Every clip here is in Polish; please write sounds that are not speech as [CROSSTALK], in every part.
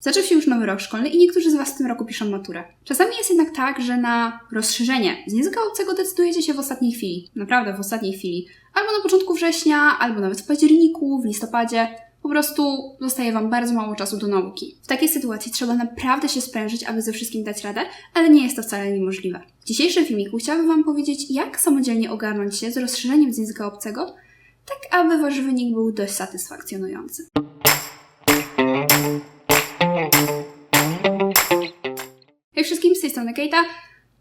Zaczął się już nowy rok szkolny i niektórzy z Was w tym roku piszą maturę. Czasami jest jednak tak, że na rozszerzenie z języka obcego decydujecie się w ostatniej chwili. Naprawdę w ostatniej chwili. Albo na początku września, albo nawet w październiku, w listopadzie. Po prostu zostaje Wam bardzo mało czasu do nauki. W takiej sytuacji trzeba naprawdę się sprężyć, aby ze wszystkim dać radę, ale nie jest to wcale niemożliwe. W dzisiejszym filmiku chciałabym Wam powiedzieć, jak samodzielnie ogarnąć się z rozszerzeniem z języka obcego, tak aby Wasz wynik był dość satysfakcjonujący. Hej wszystkim, z tej strony Kejta.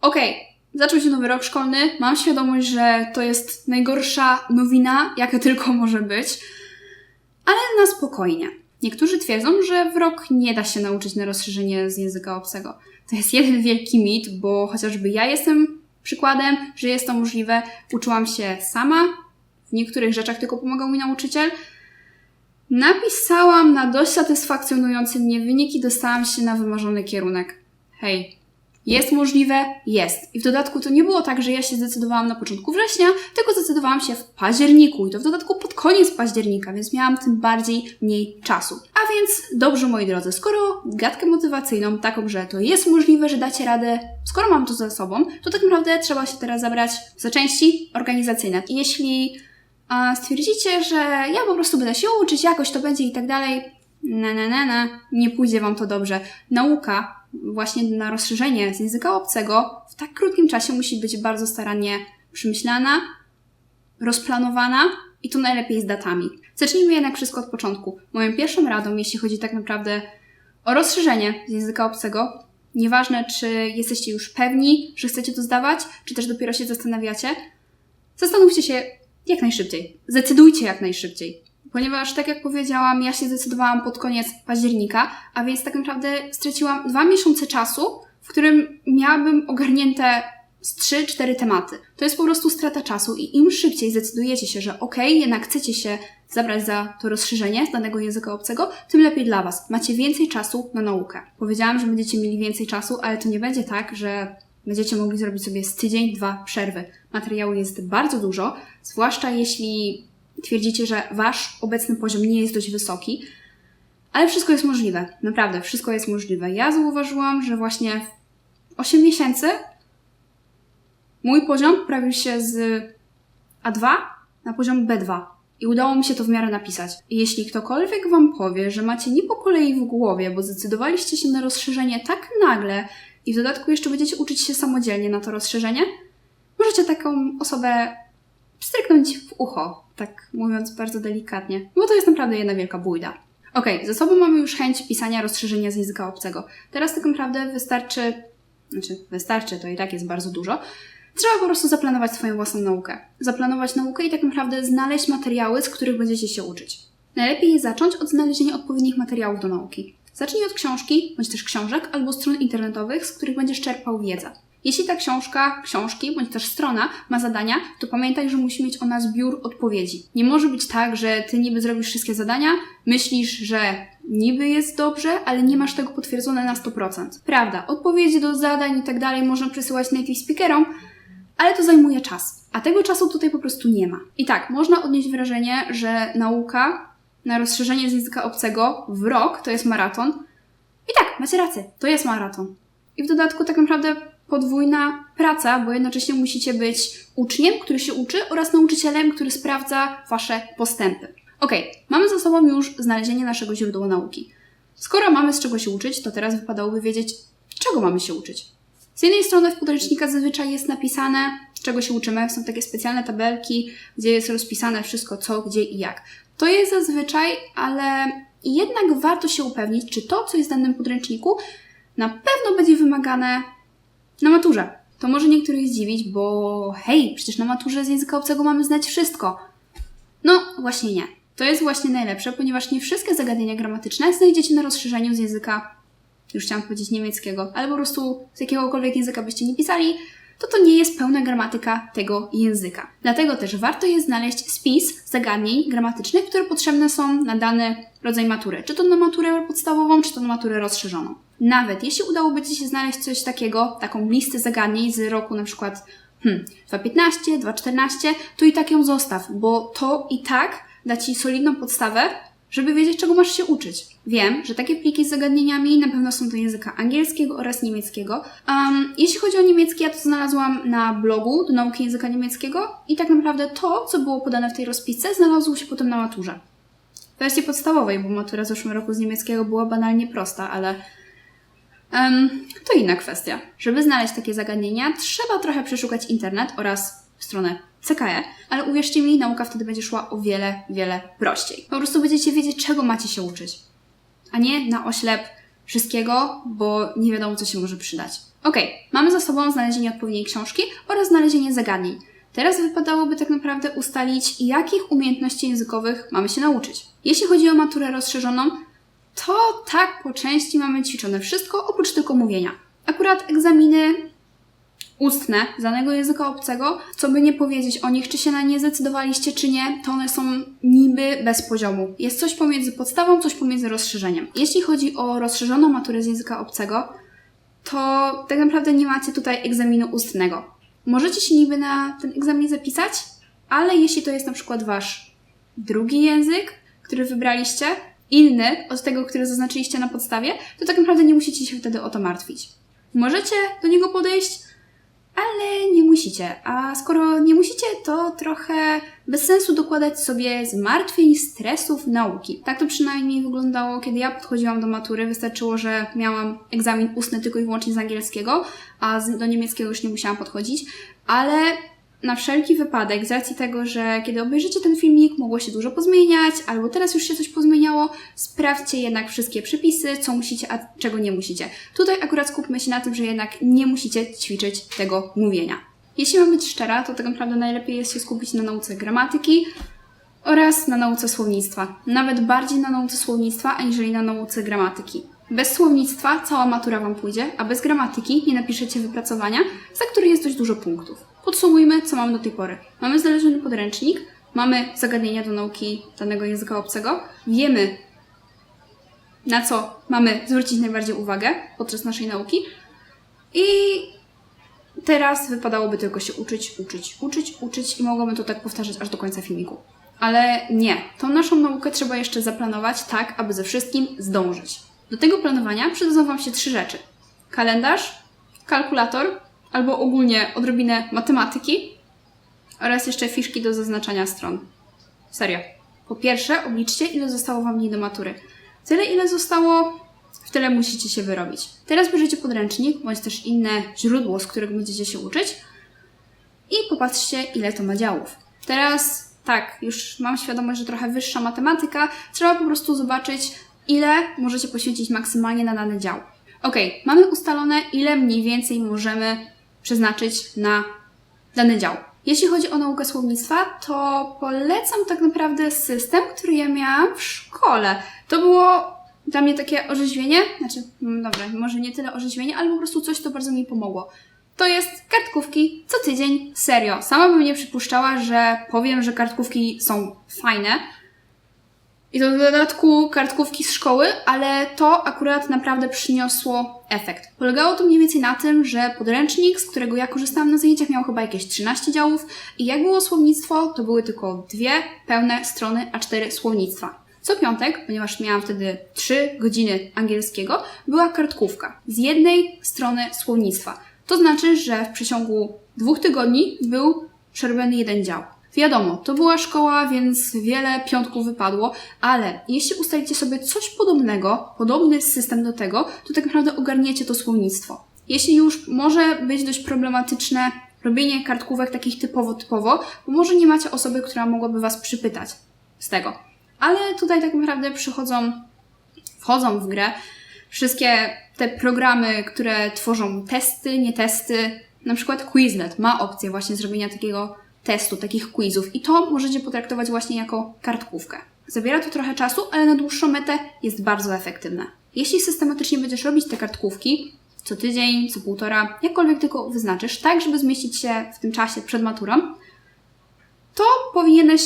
Okej, zaczął się nowy rok szkolny. Mam świadomość, że to jest najgorsza nowina, jaka [LAUGHS] tylko może być. Ale na spokojnie. Niektórzy twierdzą, że w rok nie da się nauczyć na rozszerzenie z języka obcego. To jest jeden wielki mit, bo chociażby ja jestem przykładem, że jest to możliwe. Uczyłam się sama. W niektórych rzeczach tylko pomagał mi nauczyciel. Napisałam na dość satysfakcjonujący mnie wynik i dostałam się na wymarzony kierunek. Hej, jest możliwe? Jest. I w dodatku to nie było tak, że ja się zdecydowałam na początku września, tylko zdecydowałam się w październiku i to w dodatku pod koniec października, więc miałam tym bardziej mniej czasu. A więc dobrze, moi drodzy, skoro gadkę motywacyjną taką, że to jest możliwe, że dacie radę, skoro mam to za sobą, to tak naprawdę trzeba się teraz zabrać za części organizacyjne. I jeśli a stwierdzicie, że ja po prostu będę się uczyć, jakoś to będzie i tak dalej, na, na, na, na, nie pójdzie Wam to dobrze. Nauka właśnie na rozszerzenie z języka obcego w tak krótkim czasie musi być bardzo starannie przemyślana, rozplanowana i to najlepiej z datami. Zacznijmy jednak wszystko od początku. Moją pierwszą radą, jeśli chodzi tak naprawdę o rozszerzenie z języka obcego, nieważne czy jesteście już pewni, że chcecie to zdawać, czy też dopiero się zastanawiacie, zastanówcie się jak najszybciej. Zdecydujcie jak najszybciej. Ponieważ, tak jak powiedziałam, ja się zdecydowałam pod koniec października, a więc tak naprawdę straciłam dwa miesiące czasu, w którym miałabym ogarnięte z 3-4 tematy. To jest po prostu strata czasu i im szybciej zdecydujecie się, że okay, jednak chcecie się zabrać za to rozszerzenie danego języka obcego, tym lepiej dla Was. Macie więcej czasu na naukę. Powiedziałam, że będziecie mieli więcej czasu, ale to nie będzie tak, że będziecie mogli zrobić sobie z tydzień, dwa przerwy. Materiału jest bardzo dużo, zwłaszcza jeśli twierdzicie, że wasz obecny poziom nie jest dość wysoki, ale wszystko jest możliwe. Naprawdę, wszystko jest możliwe. Ja zauważyłam, że właśnie w 8 miesięcy mój poziom poprawił się z A2 na poziom B2. I udało mi się to w miarę napisać. Jeśli ktokolwiek Wam powie, że macie nie po kolei w głowie, bo zdecydowaliście się na rozszerzenie tak nagle i w dodatku jeszcze będziecie uczyć się samodzielnie na to rozszerzenie, możecie taką osobę stryknąć w ucho, tak mówiąc bardzo delikatnie, bo to jest naprawdę jedna wielka bójda. Ok, ze sobą mamy już chęć pisania rozszerzenia z języka obcego. Teraz tak naprawdę wystarczy, znaczy wystarczy, to i tak jest bardzo dużo, Trzeba po prostu zaplanować swoją własną naukę. Zaplanować naukę i tak naprawdę znaleźć materiały, z których będziecie się uczyć. Najlepiej zacząć od znalezienia odpowiednich materiałów do nauki. Zacznij od książki, bądź też książek, albo stron internetowych, z których będziesz czerpał wiedzę. Jeśli ta książka, książki bądź też strona ma zadania, to pamiętaj, że musi mieć ona zbiór odpowiedzi. Nie może być tak, że ty niby zrobisz wszystkie zadania, myślisz, że niby jest dobrze, ale nie masz tego potwierdzone na 100%. Prawda, odpowiedzi do zadań i tak dalej można przesyłać native speakerom, ale to zajmuje czas. A tego czasu tutaj po prostu nie ma. I tak, można odnieść wrażenie, że nauka na rozszerzenie z języka obcego w rok to jest maraton. I tak, macie rację, to jest maraton. I w dodatku tak naprawdę podwójna praca, bo jednocześnie musicie być uczniem, który się uczy, oraz nauczycielem, który sprawdza Wasze postępy. Ok, mamy za sobą już znalezienie naszego źródła nauki. Skoro mamy z czego się uczyć, to teraz wypadałoby wiedzieć, czego mamy się uczyć. Z jednej strony w podręcznikach zazwyczaj jest napisane, czego się uczymy. Są takie specjalne tabelki, gdzie jest rozpisane wszystko, co, gdzie i jak. To jest zazwyczaj, ale jednak warto się upewnić, czy to, co jest w danym podręczniku, na pewno będzie wymagane na maturze. To może niektórych zdziwić, bo hej, przecież na maturze z języka obcego mamy znać wszystko. No, właśnie nie. To jest właśnie najlepsze, ponieważ nie wszystkie zagadnienia gramatyczne znajdziecie na rozszerzeniu z języka, już chciałam powiedzieć niemieckiego, ale po prostu z jakiegokolwiek języka byście nie pisali, to to nie jest pełna gramatyka tego języka. Dlatego też warto jest znaleźć spis zagadnień gramatycznych, które potrzebne są na dany rodzaj matury. Czy to na maturę podstawową, czy to na maturę rozszerzoną. Nawet jeśli udałoby Ci się znaleźć coś takiego, taką listę zagadnień z roku na przykład hmm, 2015, 2014, to i tak ją zostaw, bo to i tak da Ci solidną podstawę żeby wiedzieć, czego masz się uczyć. Wiem, że takie pliki z zagadnieniami na pewno są do języka angielskiego oraz niemieckiego. Um, jeśli chodzi o niemiecki, ja to znalazłam na blogu do nauki języka niemieckiego i tak naprawdę to, co było podane w tej rozpisce, znalazło się potem na maturze. W wersji podstawowej, bo matura w zeszłym roku z niemieckiego była banalnie prosta, ale um, to inna kwestia. Żeby znaleźć takie zagadnienia, trzeba trochę przeszukać internet oraz stronę CKE, ale uwierzcie mi, nauka wtedy będzie szła o wiele, wiele prościej. Po prostu będziecie wiedzieć, czego macie się uczyć, a nie na oślep wszystkiego, bo nie wiadomo, co się może przydać. Ok, mamy za sobą znalezienie odpowiedniej książki oraz znalezienie zagadnień. Teraz wypadałoby tak naprawdę ustalić, jakich umiejętności językowych mamy się nauczyć. Jeśli chodzi o maturę rozszerzoną, to tak po części mamy ćwiczone wszystko, oprócz tylko mówienia. Akurat egzaminy ustne danego języka obcego, co by nie powiedzieć o nich, czy się na nie zdecydowaliście, czy nie, to one są niby bez poziomu. Jest coś pomiędzy podstawą, coś pomiędzy rozszerzeniem. Jeśli chodzi o rozszerzoną maturę z języka obcego, to tak naprawdę nie macie tutaj egzaminu ustnego. Możecie się niby na ten egzamin zapisać, ale jeśli to jest na przykład wasz drugi język, który wybraliście, inny od tego, który zaznaczyliście na podstawie, to tak naprawdę nie musicie się wtedy o to martwić. Możecie do niego podejść ale nie musicie. A skoro nie musicie, to trochę bez sensu dokładać sobie zmartwień, stresów, nauki. Tak to przynajmniej wyglądało, kiedy ja podchodziłam do matury. Wystarczyło, że miałam egzamin ustny tylko i wyłącznie z angielskiego, a do niemieckiego już nie musiałam podchodzić, ale na wszelki wypadek, z racji tego, że kiedy obejrzycie ten filmik, mogło się dużo pozmieniać, albo teraz już się coś pozmieniało, sprawdźcie jednak wszystkie przepisy, co musicie, a czego nie musicie. Tutaj akurat skupmy się na tym, że jednak nie musicie ćwiczyć tego mówienia. Jeśli mam być szczera, to tak naprawdę najlepiej jest się skupić na nauce gramatyki oraz na nauce słownictwa. Nawet bardziej na nauce słownictwa, aniżeli na nauce gramatyki. Bez słownictwa cała matura Wam pójdzie, a bez gramatyki nie napiszecie wypracowania, za który jest dość dużo punktów. Podsumujmy, co mamy do tej pory. Mamy znaleziony podręcznik, mamy zagadnienia do nauki danego języka obcego, wiemy, na co mamy zwrócić najbardziej uwagę podczas naszej nauki i teraz wypadałoby tylko się uczyć, uczyć, uczyć, uczyć i mogłoby to tak powtarzać aż do końca filmiku. Ale nie, tą naszą naukę trzeba jeszcze zaplanować tak, aby ze wszystkim zdążyć. Do tego planowania przydadzą Wam się trzy rzeczy. Kalendarz, kalkulator albo ogólnie odrobinę matematyki oraz jeszcze fiszki do zaznaczania stron. Serio. Po pierwsze, obliczcie, ile zostało Wam dni do matury. Tyle, ile zostało, w tyle musicie się wyrobić. Teraz bierzecie podręcznik, bądź też inne źródło, z którego będziecie się uczyć i popatrzcie, ile to ma działów. Teraz, tak, już mam świadomość, że trochę wyższa matematyka, trzeba po prostu zobaczyć, ile możecie poświęcić maksymalnie na dany dział. Ok, mamy ustalone, ile mniej więcej możemy przeznaczyć na dany dział. Jeśli chodzi o naukę słownictwa, to polecam tak naprawdę system, który ja miałam w szkole. To było dla mnie takie orzeźwienie, znaczy, mm, dobra, może nie tyle orzeźwienie, ale po prostu coś, co bardzo mi pomogło. To jest kartkówki co tydzień, serio. Sama bym nie przypuszczała, że powiem, że kartkówki są fajne, i to w dodatku kartkówki z szkoły, ale to akurat naprawdę przyniosło efekt. Polegało to mniej więcej na tym, że podręcznik, z którego ja korzystałam na zajęciach, miał chyba jakieś 13 działów i jak było słownictwo, to były tylko dwie pełne strony A4 słownictwa. Co piątek, ponieważ miałam wtedy 3 godziny angielskiego, była kartkówka z jednej strony słownictwa. To znaczy, że w przeciągu dwóch tygodni był przerobiony jeden dział. Wiadomo, to była szkoła, więc wiele piątków wypadło, ale jeśli ustalicie sobie coś podobnego, podobny system do tego, to tak naprawdę ogarniecie to słownictwo. Jeśli już może być dość problematyczne robienie kartkówek takich typowo-typowo, bo może nie macie osoby, która mogłaby Was przypytać z tego. Ale tutaj tak naprawdę przychodzą, wchodzą w grę wszystkie te programy, które tworzą testy, nie testy. Na przykład Quizlet ma opcję właśnie zrobienia takiego testu, takich quizów i to możecie potraktować właśnie jako kartkówkę. Zabiera to trochę czasu, ale na dłuższą metę jest bardzo efektywne. Jeśli systematycznie będziesz robić te kartkówki, co tydzień, co półtora, jakkolwiek tylko wyznaczysz, tak żeby zmieścić się w tym czasie przed maturą, to powinieneś,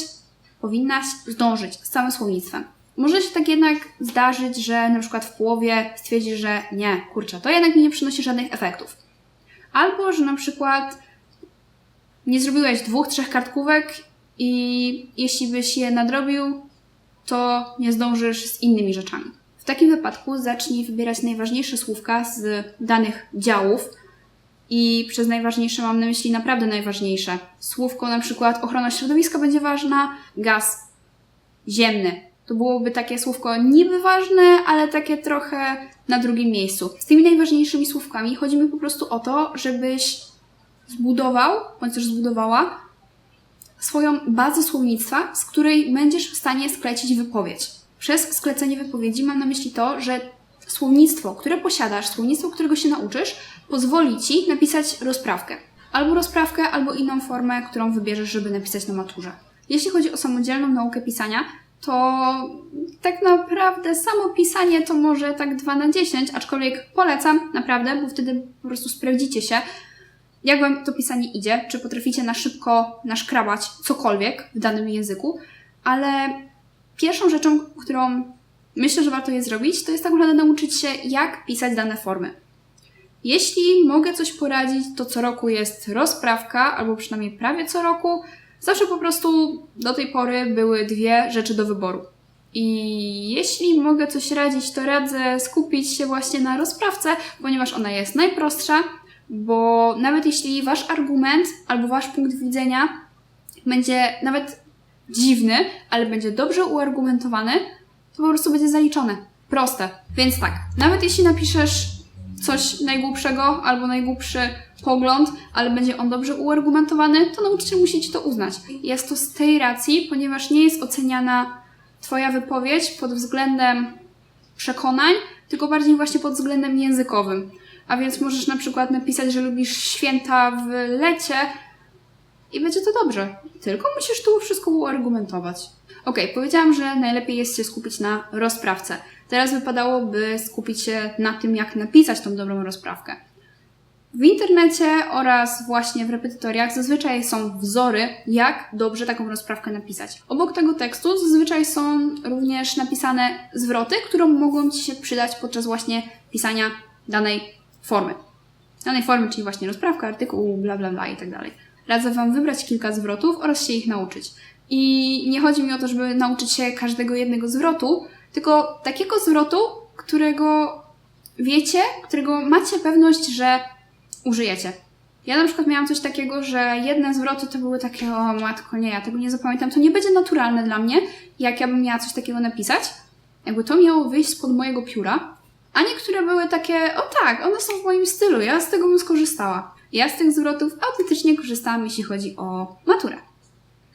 powinnaś zdążyć z całym słownictwem. Może się tak jednak zdarzyć, że na przykład w połowie stwierdzisz, że nie, kurczę, to jednak mi nie przynosi żadnych efektów. Albo, że na przykład nie zrobiłeś dwóch, trzech kartkówek i jeśli byś je nadrobił, to nie zdążysz z innymi rzeczami. W takim wypadku zacznij wybierać najważniejsze słówka z danych działów i przez najważniejsze mam na myśli naprawdę najważniejsze. Słówko na przykład ochrona środowiska będzie ważna, gaz ziemny. To byłoby takie słówko niby ważne, ale takie trochę na drugim miejscu. Z tymi najważniejszymi słówkami chodzi mi po prostu o to, żebyś zbudował, bądź też zbudowała swoją bazę słownictwa, z której będziesz w stanie sklecić wypowiedź. Przez sklecenie wypowiedzi mam na myśli to, że słownictwo, które posiadasz, słownictwo, którego się nauczysz, pozwoli ci napisać rozprawkę. Albo rozprawkę, albo inną formę, którą wybierzesz, żeby napisać na maturze. Jeśli chodzi o samodzielną naukę pisania, to tak naprawdę samo pisanie to może tak 2 na 10, aczkolwiek polecam naprawdę, bo wtedy po prostu sprawdzicie się, jak Wam to pisanie idzie, czy potraficie na szybko naszkrabać cokolwiek w danym języku, ale pierwszą rzeczą, którą myślę, że warto je zrobić, to jest tak naprawdę nauczyć się, jak pisać dane formy. Jeśli mogę coś poradzić, to co roku jest rozprawka, albo przynajmniej prawie co roku. Zawsze po prostu do tej pory były dwie rzeczy do wyboru. I jeśli mogę coś radzić, to radzę skupić się właśnie na rozprawce, ponieważ ona jest najprostsza, bo nawet jeśli wasz argument albo wasz punkt widzenia będzie nawet dziwny, ale będzie dobrze uargumentowany, to po prostu będzie zaliczone. Proste. Więc tak, nawet jeśli napiszesz coś najgłupszego albo najgłupszy pogląd, ale będzie on dobrze uargumentowany, to nauczyciel musi ci to uznać. Jest to z tej racji, ponieważ nie jest oceniana Twoja wypowiedź pod względem przekonań, tylko bardziej właśnie pod względem językowym. A więc możesz na przykład napisać, że lubisz święta w lecie i będzie to dobrze. Tylko musisz tu wszystko uargumentować. Ok, powiedziałam, że najlepiej jest się skupić na rozprawce. Teraz wypadałoby skupić się na tym, jak napisać tą dobrą rozprawkę. W internecie oraz właśnie w repetytoriach zazwyczaj są wzory, jak dobrze taką rozprawkę napisać. Obok tego tekstu zazwyczaj są również napisane zwroty, które mogą Ci się przydać podczas właśnie pisania danej formy. Danej formy, czyli właśnie rozprawka, artykuł, bla bla bla i tak dalej. Radzę Wam wybrać kilka zwrotów oraz się ich nauczyć. I nie chodzi mi o to, żeby nauczyć się każdego jednego zwrotu, tylko takiego zwrotu, którego wiecie, którego macie pewność, że użyjecie. Ja na przykład miałam coś takiego, że jedne zwroty to były takie, o matko, nie, ja tego nie zapamiętam, to nie będzie naturalne dla mnie, jak ja bym miała coś takiego napisać. Jakby to miało wyjść spod mojego pióra. A niektóre były takie, o tak, one są w moim stylu, ja z tego bym skorzystała. Ja z tych zwrotów autentycznie korzystałam, jeśli chodzi o maturę.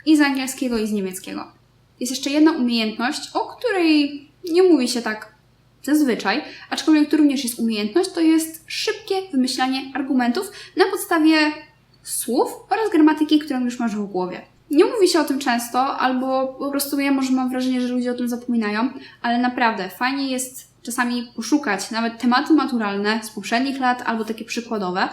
I z angielskiego, i z niemieckiego. Jest jeszcze jedna umiejętność, o której nie mówi się tak zazwyczaj, aczkolwiek to również jest umiejętność, to jest szybkie wymyślanie argumentów na podstawie słów oraz gramatyki, którą już masz w głowie. Nie mówi się o tym często, albo po prostu ja może mam wrażenie, że ludzie o tym zapominają, ale naprawdę fajnie jest czasami poszukać nawet tematy maturalne z poprzednich lat, albo takie przykładowe,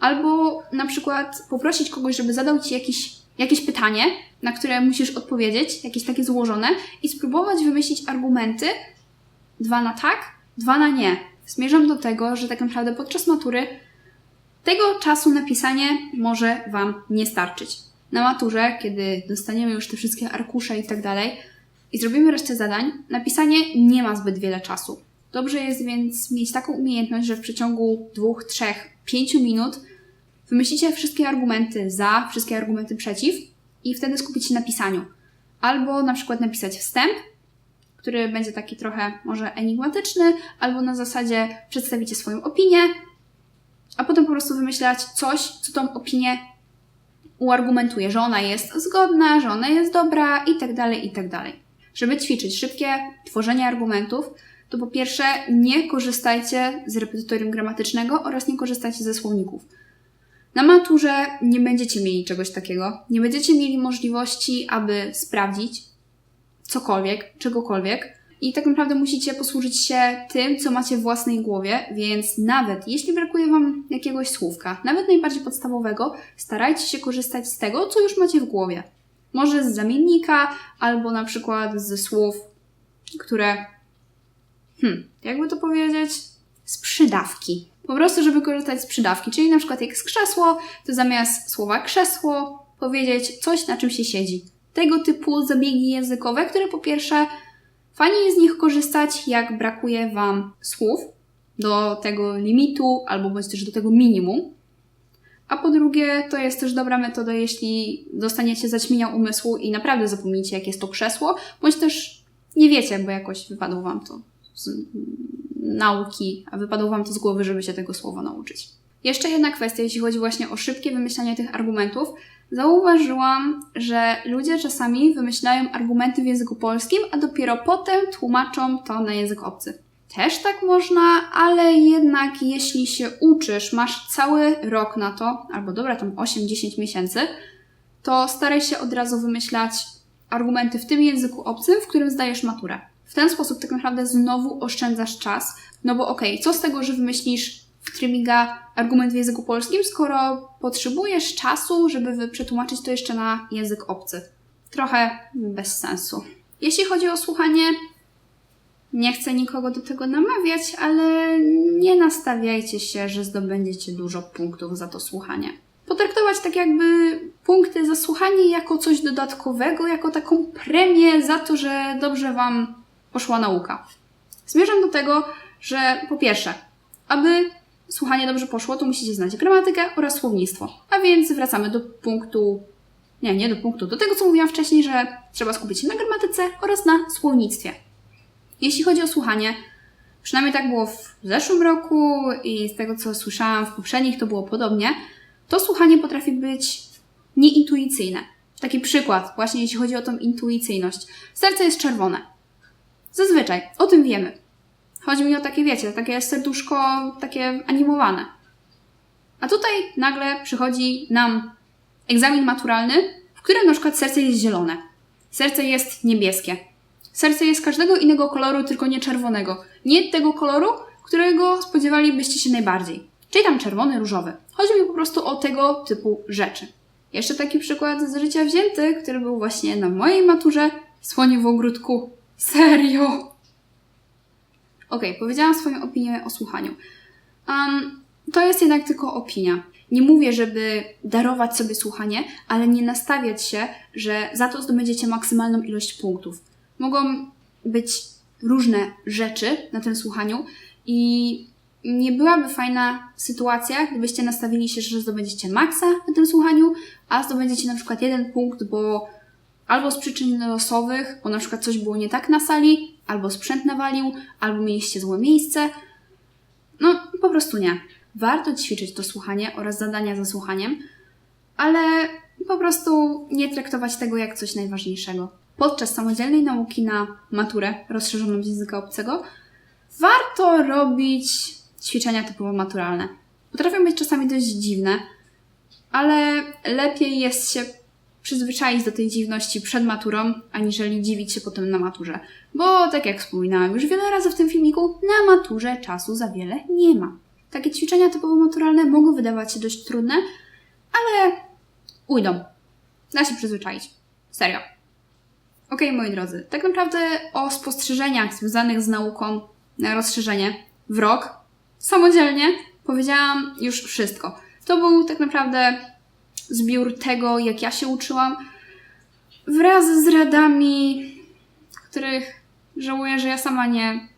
albo na przykład poprosić kogoś, żeby zadał Ci jakiś, jakieś pytanie, na które musisz odpowiedzieć, jakieś takie złożone, i spróbować wymyślić argumenty, dwa na tak, dwa na nie. Zmierzam do tego, że tak naprawdę podczas matury tego czasu na pisanie może Wam nie starczyć. Na maturze, kiedy dostaniemy już te wszystkie arkusze i tak dalej i zrobimy resztę zadań, napisanie nie ma zbyt wiele czasu. Dobrze jest więc mieć taką umiejętność, że w przeciągu dwóch, trzech, pięciu minut wymyślicie wszystkie argumenty za, wszystkie argumenty przeciw i wtedy skupić się na pisaniu. Albo na przykład napisać wstęp, który będzie taki trochę może enigmatyczny, albo na zasadzie przedstawicie swoją opinię, a potem po prostu wymyślać coś, co tą opinię uargumentuje, że ona jest zgodna, że ona jest dobra i tak dalej, i tak dalej. Żeby ćwiczyć szybkie tworzenie argumentów, to po pierwsze nie korzystajcie z repetytorium gramatycznego oraz nie korzystajcie ze słowników. Na maturze nie będziecie mieli czegoś takiego. Nie będziecie mieli możliwości, aby sprawdzić, cokolwiek, czegokolwiek. I tak naprawdę musicie posłużyć się tym, co macie w własnej głowie, więc nawet jeśli brakuje Wam jakiegoś słówka, nawet najbardziej podstawowego, starajcie się korzystać z tego, co już macie w głowie. Może z zamiennika, albo na przykład ze słów, które. Hmm, jakby to powiedzieć? Z przydawki. Po prostu, żeby korzystać z przydawki, czyli na przykład jak z krzesło, to zamiast słowa krzesło powiedzieć coś, na czym się siedzi tego typu zabiegi językowe, które po pierwsze Fajnie jest z nich korzystać, jak brakuje Wam słów do tego limitu albo bądź też do tego minimum. A po drugie, to jest też dobra metoda, jeśli dostaniecie zaćmienia umysłu i naprawdę zapomnicie, jak jest to krzesło, bądź też nie wiecie, bo jakoś wypadło Wam to z nauki, a wypadło Wam to z głowy, żeby się tego słowa nauczyć. Jeszcze jedna kwestia, jeśli chodzi właśnie o szybkie wymyślanie tych argumentów. Zauważyłam, że ludzie czasami wymyślają argumenty w języku polskim, a dopiero potem tłumaczą to na język obcy. Też tak można, ale jednak jeśli się uczysz, masz cały rok na to, albo dobra, tam 8-10 miesięcy, to staraj się od razu wymyślać argumenty w tym języku obcym, w którym zdajesz maturę. W ten sposób tak naprawdę znowu oszczędzasz czas, no bo okej, okay, co z tego, że wymyślisz w Trymiga argument w języku polskim, skoro potrzebujesz czasu, żeby przetłumaczyć to jeszcze na język obcy. Trochę bez sensu. Jeśli chodzi o słuchanie, nie chcę nikogo do tego namawiać, ale nie nastawiajcie się, że zdobędziecie dużo punktów za to słuchanie. Potraktować tak jakby punkty za słuchanie jako coś dodatkowego, jako taką premię za to, że dobrze Wam poszła nauka. Zmierzam do tego, że po pierwsze, aby słuchanie dobrze poszło, to musicie znać gramatykę oraz słownictwo. A więc wracamy do punktu, nie, nie do punktu, do tego, co mówiłam wcześniej, że trzeba skupić się na gramatyce oraz na słownictwie. Jeśli chodzi o słuchanie, przynajmniej tak było w zeszłym roku i z tego, co słyszałam w poprzednich, to było podobnie, to słuchanie potrafi być nieintuicyjne. Taki przykład, właśnie jeśli chodzi o tą intuicyjność. Serce jest czerwone. Zazwyczaj, o tym wiemy. Chodzi mi o takie, wiecie, takie serduszko, takie animowane. A tutaj nagle przychodzi nam egzamin maturalny, w którym na przykład serce jest zielone. Serce jest niebieskie. Serce jest każdego innego koloru, tylko nie czerwonego. Nie tego koloru, którego spodziewalibyście się najbardziej. Czyli tam czerwony, różowy. Chodzi mi po prostu o tego typu rzeczy. Jeszcze taki przykład z życia wzięty, który był właśnie na mojej maturze. Słonie w ogródku. Serio! Ok, powiedziałam swoją opinię o słuchaniu. Um, to jest jednak tylko opinia. Nie mówię, żeby darować sobie słuchanie, ale nie nastawiać się, że za to zdobędziecie maksymalną ilość punktów. Mogą być różne rzeczy na tym słuchaniu i nie byłaby fajna sytuacja, gdybyście nastawili się, że zdobędziecie maksa na tym słuchaniu, a zdobędziecie na przykład jeden punkt, bo albo z przyczyn losowych, bo na przykład coś było nie tak na sali, albo sprzęt nawalił, albo mieliście złe miejsce. No, po prostu nie. Warto ćwiczyć to słuchanie oraz zadania za słuchaniem, ale po prostu nie traktować tego jak coś najważniejszego. Podczas samodzielnej nauki na maturę rozszerzoną z języka obcego warto robić ćwiczenia typowo maturalne. Potrafią być czasami dość dziwne, ale lepiej jest się przyzwyczaić do tej dziwności przed maturą, aniżeli dziwić się potem na maturze. Bo tak jak wspominałam już wiele razy w tym filmiku, na maturze czasu za wiele nie ma. Takie ćwiczenia typowo maturalne mogą wydawać się dość trudne, ale ujdą. Da się przyzwyczaić. Serio. Ok, moi drodzy, tak naprawdę o spostrzeżeniach związanych z nauką na rozszerzenie w rok samodzielnie powiedziałam już wszystko. To był tak naprawdę zbiór tego, jak ja się uczyłam, wraz z radami, których żałuję, że ja sama nie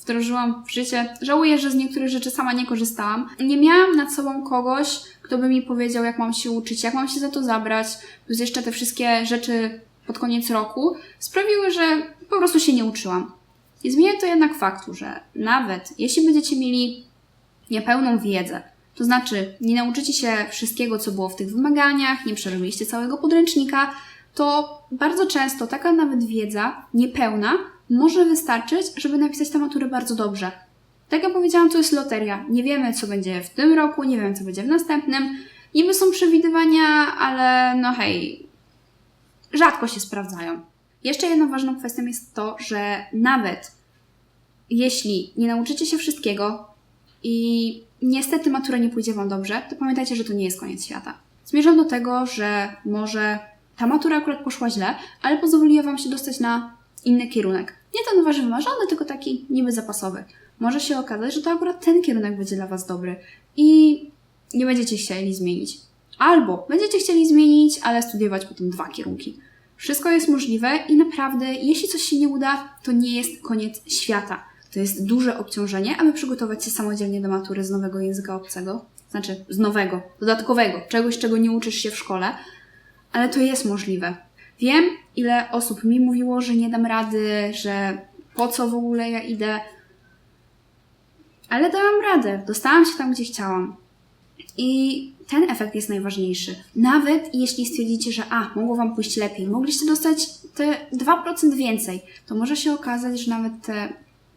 wdrożyłam w życie. Żałuję, że z niektórych rzeczy sama nie korzystałam. Nie miałam nad sobą kogoś, kto by mi powiedział, jak mam się uczyć, jak mam się za to zabrać, plus jeszcze te wszystkie rzeczy pod koniec roku, sprawiły, że po prostu się nie uczyłam. Nie zmienia to jednak faktu, że nawet jeśli będziecie mieli niepełną wiedzę, to znaczy, nie nauczycie się wszystkiego, co było w tych wymaganiach, nie przerobiliście całego podręcznika, to bardzo często taka nawet wiedza niepełna może wystarczyć, żeby napisać tę maturę bardzo dobrze. Tak jak powiedziałam, to jest loteria. Nie wiemy, co będzie w tym roku, nie wiemy, co będzie w następnym. Niby są przewidywania, ale no hej, rzadko się sprawdzają. Jeszcze jedną ważną kwestią jest to, że nawet jeśli nie nauczycie się wszystkiego i niestety matura nie pójdzie Wam dobrze, to pamiętajcie, że to nie jest koniec świata. Zmierzam do tego, że może ta matura akurat poszła źle, ale pozwoliła Wam się dostać na inny kierunek. Nie ten Wasz wymarzony, tylko taki niby zapasowy. Może się okazać, że to akurat ten kierunek będzie dla Was dobry i nie będziecie chcieli zmienić. Albo będziecie chcieli zmienić, ale studiować potem dwa kierunki. Wszystko jest możliwe i naprawdę, jeśli coś się nie uda, to nie jest koniec świata. To jest duże obciążenie, aby przygotować się samodzielnie do matury z nowego języka obcego. Znaczy, z nowego, dodatkowego, czegoś, czego nie uczysz się w szkole, ale to jest możliwe. Wiem, ile osób mi mówiło, że nie dam rady, że po co w ogóle ja idę, ale dałam radę. Dostałam się tam, gdzie chciałam. I ten efekt jest najważniejszy. Nawet jeśli stwierdzicie, że a, mogło Wam pójść lepiej, mogliście dostać te 2% więcej, to może się okazać, że nawet te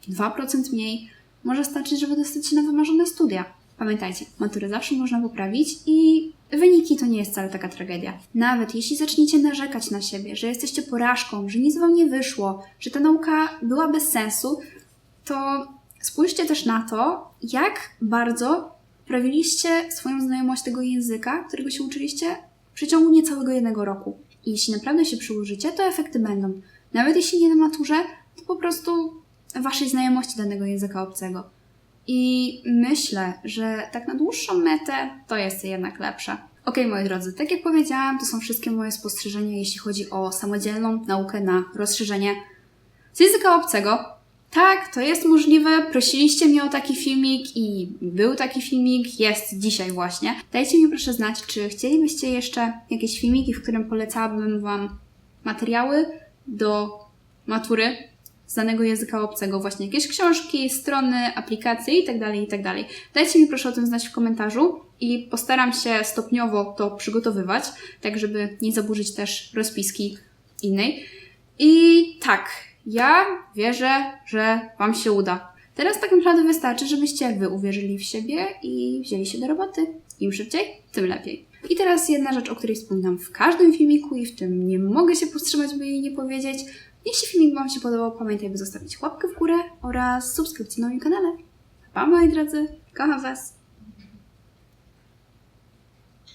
2% mniej może starczyć, żeby dostać się na wymarzone studia. Pamiętajcie, maturę zawsze można poprawić i wyniki to nie jest wcale taka tragedia. Nawet jeśli zaczniecie narzekać na siebie, że jesteście porażką, że nic Wam nie wyszło, że ta nauka była bez sensu, to spójrzcie też na to, jak bardzo poprawiliście swoją znajomość tego języka, którego się uczyliście w przeciągu niecałego jednego roku. I jeśli naprawdę się przyłożycie, to efekty będą. Nawet jeśli nie na maturze, to po prostu waszej znajomości danego języka obcego. I myślę, że tak na dłuższą metę to jest jednak lepsze. Ok, moi drodzy, tak jak powiedziałam, to są wszystkie moje spostrzeżenia, jeśli chodzi o samodzielną naukę na rozszerzenie z języka obcego. Tak, to jest możliwe. Prosiliście mnie o taki filmik i był taki filmik, jest dzisiaj właśnie. Dajcie mi proszę znać, czy chcielibyście jeszcze jakieś filmiki, w którym polecałabym Wam materiały do matury z danego języka obcego, właśnie jakieś książki, strony, aplikacje itd., itd. Dajcie mi proszę o tym znać w komentarzu i postaram się stopniowo to przygotowywać, tak żeby nie zaburzyć też rozpiski innej. I tak, ja wierzę, że Wam się uda. Teraz tak naprawdę wystarczy, żebyście Wy uwierzyli w siebie i wzięli się do roboty. Im szybciej, tym lepiej. I teraz jedna rzecz, o której wspominam w każdym filmiku i w tym nie mogę się powstrzymać, by jej nie powiedzieć. Jeśli filmik Wam się podobał, pamiętaj, by zostawić łapkę w górę oraz subskrypcję na moim kanale. Pa moi drodzy, kocham Was!